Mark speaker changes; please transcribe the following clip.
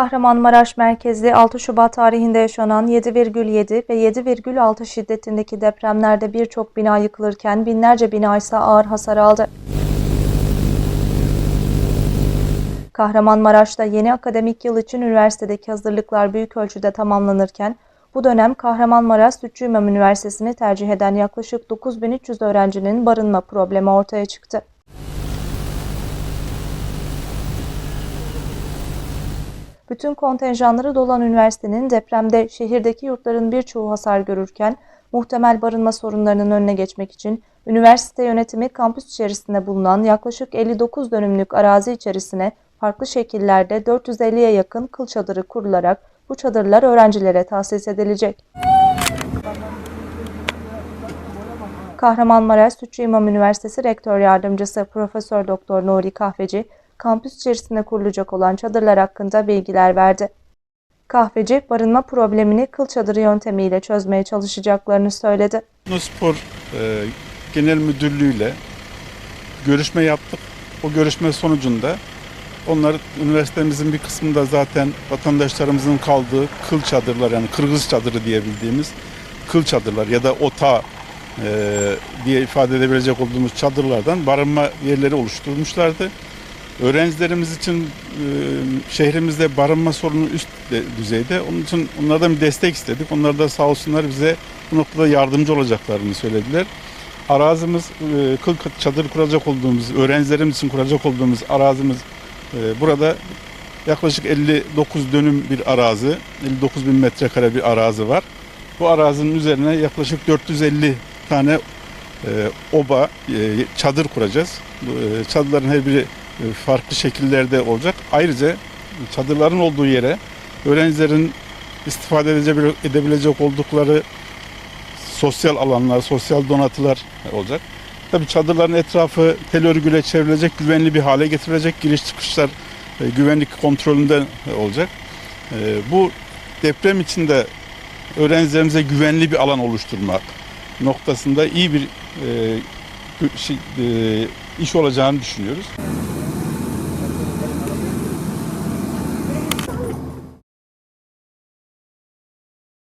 Speaker 1: Kahramanmaraş merkezli 6 Şubat tarihinde yaşanan 7,7 ve 7,6 şiddetindeki depremlerde birçok bina yıkılırken binlerce bina ise ağır hasar aldı. Kahramanmaraş'ta yeni akademik yıl için üniversitedeki hazırlıklar büyük ölçüde tamamlanırken bu dönem Kahramanmaraş Sütçü İmam Üniversitesi'ni tercih eden yaklaşık 9300 öğrencinin barınma problemi ortaya çıktı. Bütün kontenjanları dolan üniversitenin depremde şehirdeki yurtların birçoğu hasar görürken muhtemel barınma sorunlarının önüne geçmek için üniversite yönetimi kampüs içerisinde bulunan yaklaşık 59 dönümlük arazi içerisine farklı şekillerde 450'ye yakın kıl çadırı kurularak bu çadırlar öğrencilere tahsis edilecek. Kahramanmaraş Sütçü İmam Üniversitesi Rektör Yardımcısı Profesör Doktor Nuri Kahveci, kampüs içerisinde kurulacak olan çadırlar hakkında bilgiler verdi. Kahveci, barınma problemini kıl çadırı yöntemiyle çözmeye çalışacaklarını söyledi.
Speaker 2: Spor e, Genel Müdürlüğü'yle görüşme yaptık. O görüşme sonucunda onlar üniversitemizin bir kısmında zaten vatandaşlarımızın kaldığı kıl çadırlar yani kırgız çadırı diyebildiğimiz kıl çadırlar ya da ota e, diye ifade edebilecek olduğumuz çadırlardan barınma yerleri oluşturmuşlardı. Öğrencilerimiz için e, şehrimizde barınma sorunu üst de- düzeyde. Onun için onlardan bir destek istedik. Onlar da sağ olsunlar bize bu noktada yardımcı olacaklarını söylediler. Arazimiz, e, kıl çadır kuracak olduğumuz, öğrencilerimiz için kuracak olduğumuz arazimiz e, burada yaklaşık 59 dönüm bir arazi, 59 bin metrekare bir arazi var. Bu arazinin üzerine yaklaşık 450 tane oba, çadır kuracağız. Çadırların her biri farklı şekillerde olacak. Ayrıca çadırların olduğu yere öğrencilerin istifade edebilecek oldukları sosyal alanlar, sosyal donatılar olacak. Tabii çadırların etrafı tel örgüyle çevrilecek, güvenli bir hale getirilecek. Giriş çıkışlar e, güvenlik kontrolünde olacak. E, Bu deprem içinde öğrencilerimize güvenli bir alan oluşturmak noktasında iyi bir e, e, iş olacağını düşünüyoruz.